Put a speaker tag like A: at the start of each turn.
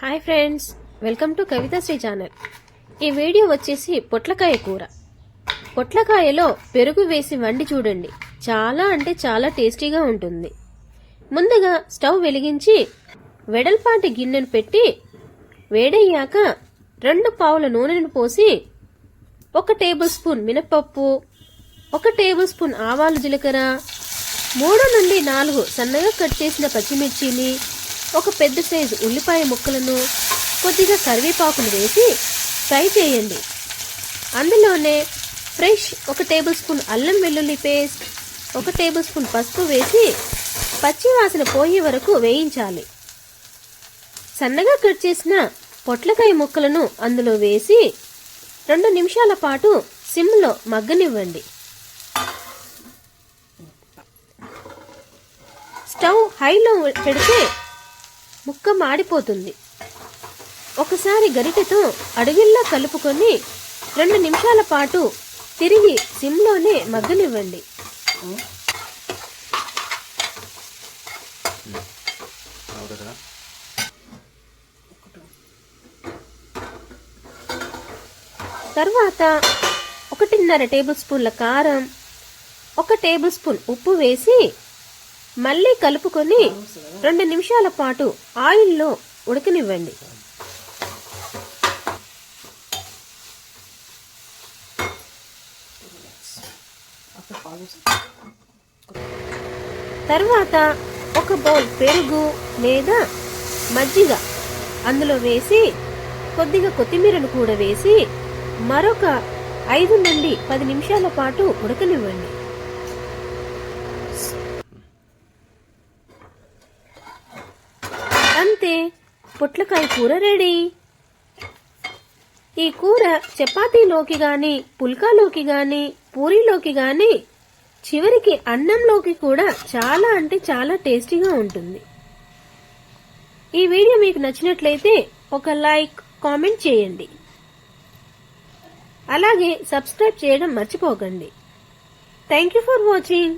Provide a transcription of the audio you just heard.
A: Hi friends welcome to Kavithasri channel. ఈ video వచ్చేసి పొట్లకాయ కూర. పొట్లకాయలో పెరుగు వేసి వండి చూడండి. చాలా అంటే చాలా టేస్టీగా ఉంటుంది. ముందుగా స్టవ్ వెలిగించి వెడల్పాటి గిన్నెను పెట్టి వేడయ్యాక రెండు పావుల నూనెను పోసి ఒక టేబుల్ స్పూన్ మినపప్పు ఒక టేబుల్ స్పూన్ ఆవాలు జీలకర్ర మూడు నుండి నాలుగు సన్నగా కట్ చేసిన పచ్చిమిర్చిని ఒక పెద్ద సైజు ఉల్లిపాయ ముక్కలను కొద్దిగా కరివేపాకును వేసి ఫ్రై చేయండి. అందులోనే ఫ్రెష్ ఒక టేబుల్ స్పూన్ అల్లం వెల్లుల్లి పేస్ట్ ఒక టేబుల్ స్పూన్ పసుపు వేసి పచ్చివాసన పోయే వరకు వేయించాలి. సన్నగా కట్ చేసిన పొట్లకాయ ముక్కలను అందులో వేసి రెండు నిమిషాల పాటు సిమ్లో మగ్గనివ్వండి. స్టవ్ హైలో పెడితే ముక్క మాడిపోతుంది. ఒకసారి గరిటెతో అడుగుల్లా కలుపుకొని రెండు నిమిషాల పాటు తిరిగి సిమ్లోనే మగ్గనివ్వండి. తర్వాత ఒకటిన్నర టేబుల్ స్పూన్ల కారం ఒక టేబుల్ స్పూన్ ఉప్పు వేసి మళ్ళీ కలుపుకొని రెండు నిమిషాల పాటు ఆయిల్లో ఉడకనివ్వండి. తర్వాత ఒక బౌల్ పెరుగు లేదా మజ్జిగ. అందులో వేసి కొద్దిగా కొత్తిమీరను కూడా వేసి మరొక ఐదు నుండి పది నిమిషాల పాటు ఉడకనివ్వండి. పొట్లకాయ కూర రెడీ. ఈ కూర చపాతీలోకి గాని పుల్కాలోకి గాని పూరీలోకి గాని చివరికి అన్నంలోకి కూడా చాలా అంటే చాలా టేస్టీగా ఉంటుంది. ఈ వీడియో మీకు నచ్చినట్లయితే ఒక లైక్ కామెంట్ చేయండి. అలాగే సబ్స్క్రైబ్ చేయడం మర్చిపోకండి. Thank you for watching.